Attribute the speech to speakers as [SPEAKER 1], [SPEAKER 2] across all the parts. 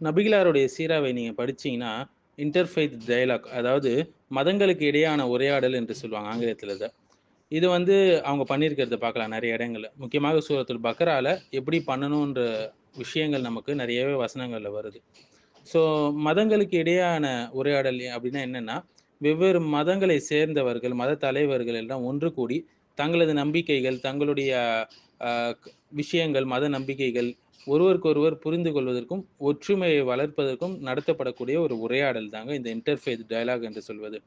[SPEAKER 1] நபிகிலாருடைய சீராவை நீங்கள் படிச்சீங்கன்னா interfaith dialogue அதாவது மதங்களுக்கு இடையான உரையாடல் என்று சொல்லுவாங்க ஆங்கிலத்தில் இதை. இது வந்து அவங்க பண்ணியிருக்கிறத பார்க்கலாம் நிறைய இடங்களில். முக்கியமாக சூரத்துல் பக்ரால எப்படி பண்ணணுன்ற விஷயங்கள் நமக்கு நிறையவே வசனங்களில் வருது. ஸோ மதங்களுக்கு இடையான உரையாடல் அப்படின்னா என்னென்னா வெவ்வேறு மதங்களை சேர்ந்தவர்கள் மத தலைவர்கள் எல்லாம் ஒன்று கூடி தங்களது நம்பிக்கைகள் தங்களுடைய விஷயங்கள் மத நம்பிக்கைகள் ஒருவருக்கொருவர் புரிந்து கொள்வதற்கும் ஒற்றுமையை வளர்ப்பதற்கும் நடத்தப்படக்கூடிய ஒரு உரையாடல் தாங்க இந்த இன்டர்ஃபேத் டயலாக் என்று சொல்வது.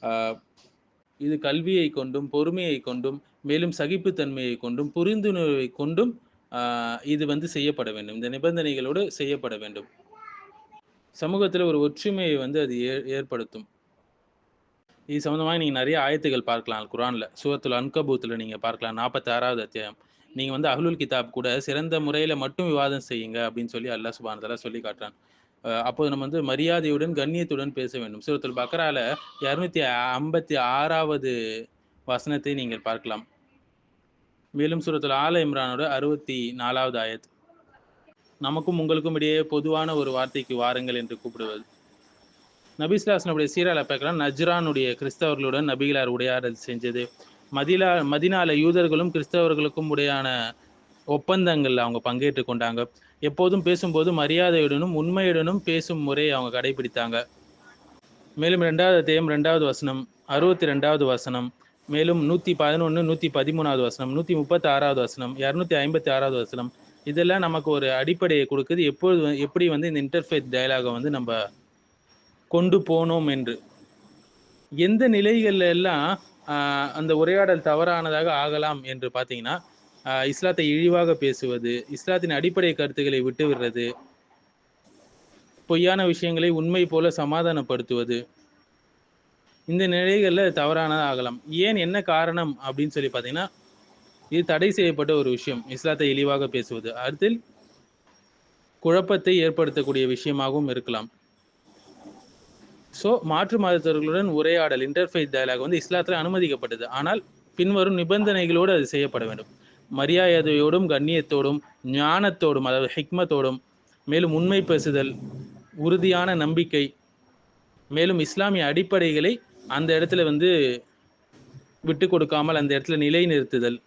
[SPEAKER 1] ஆஹ், இது கல்வியை கொண்டும் பொறுமையை கொண்டும் மேலும் சகிப்புத்தன்மையை கொண்டும் புரிந்துணர்வை கொண்டும் ஆஹ், இது வந்து செய்யப்பட வேண்டும். இந்த நிபந்தனைகளோடு செய்யப்பட வேண்டும். சமூகத்தில் ஒரு ஒற்றுமையை வந்து அது ஏ- ஏற்படுத்தும். இது சம்மந்தமாக நீங்கள் நிறைய ஆயத்துகள் பார்க்கலாம். குரானில் சுவத்துல அன்கபூத்தில் நீங்கள் பார்க்கலாம். நாற்பத்தி ஆறாவது அத்தியாயம். நீங்கள் வந்து அஹ்லுல் கிதாப் கூட சிறந்த முறையில் மட்டும் விவாதம் செய்யுங்க அப்படின்னு சொல்லி அல்லாஹ் சுபானதெல்லாம் சொல்லி காட்டுறான் அப்போது நம்ம வந்து மரியாதையுடன் கண்ணியத்துடன் பேச வேண்டும். சூரத்துல் பக்ரால இரநூத்தி ஐம்பத்தி ஆறாவது வசனத்தை நீங்கள் பார்க்கலாம். மேலும் சூரத்துல் ஆல இம்ரானோட அறுபத்தி நாலாவது ஆயத். நமக்கும் உங்களுக்கும் இடையே பொதுவான ஒரு வார்த்தைக்கு வாருங்கள் என்று கூப்பிடுவது. நபிஸ்லாஸ்னுடைய சீரால பார்க்கலாம். நஜ்ரானுடைய கிறிஸ்தவர்களுடன் நபிகளார் உடையாடல் செஞ்சது. மதிலா மதினால யூதர்களும் கிறிஸ்தவர்களுக்கும் உடையான ஒப்பந்தங்களில் அவங்க பங்கேற்று கொண்டாங்க. எப்போதும் பேசும்போது மரியாதையுடனும் உண்மையுடனும் பேசும் முறையை அவங்க கடைபிடித்தாங்க. மேலும் ரெண்டாவது தேயம் ரெண்டாவது வசனம் அறுபத்தி ரெண்டாவது வசனம் மேலும் நூற்றி பதினொன்று நூற்றி பதிமூணாவது வசனம் நூற்றி முப்பத்தி ஆறாவது வசனம் இரநூத்தி ஐம்பத்தி ஆறாவது வசனம். இதெல்லாம் நமக்கு ஒரு அடிப்படையை கொடுக்குது. எப்பொழுது எப்படி வந்து இந்த இன்டர்ஃபேத் டயலாகை வந்து நம்ம கொண்டு போனோம் என்று. எந்த நிலைகள்ல எல்லாம் அந்த உரையாடல் தவறானதாக ஆகலாம் என்று பார்த்தீங்கன்னா இஸ்லாத்தை இழிவாக பேசுவது இஸ்லாத்தின் அடிப்படை கருத்துக்களை விட்டு விடுறது பொய்யான விஷயங்களை உண்மை போல சமாதானப்படுத்துவது இந்த நிலைகளில் தவறானதாக ஆகலாம். ஏன் என்ன காரணம் அப்படின்னு சொல்லி பார்த்தீங்கன்னா இது தடை செய்யப்பட்ட ஒரு விஷயம் இஸ்லாத்தை இழிவாக பேசுவது. அதில் குழப்பத்தை ஏற்படுத்தக்கூடிய விஷயமாகவும் இருக்கலாம். ஸோ மாற்று மதத்தவர்களுடன் உரையாடல் இன்டர்ஃபேஸ் டயலாக் வந்து இஸ்லாத்தில் அனுமதிக்கப்பட்டது. ஆனால் பின்வரும் நிபந்தனைகளோடு அது செய்யப்பட வேண்டும். மரியாதையோடும் கண்ணியத்தோடும் ஞானத்தோடும் அதாவது ஹிக்மத்தோடும் மேலும் உண்மை பேசுதல் உறுதியான நம்பிக்கை மேலும் இஸ்லாமிய அடிப்படைகளை அந்த இடத்துல வந்து விட்டு கொடுக்காமல் அந்த இடத்துல நிலைநிறுத்துதல்.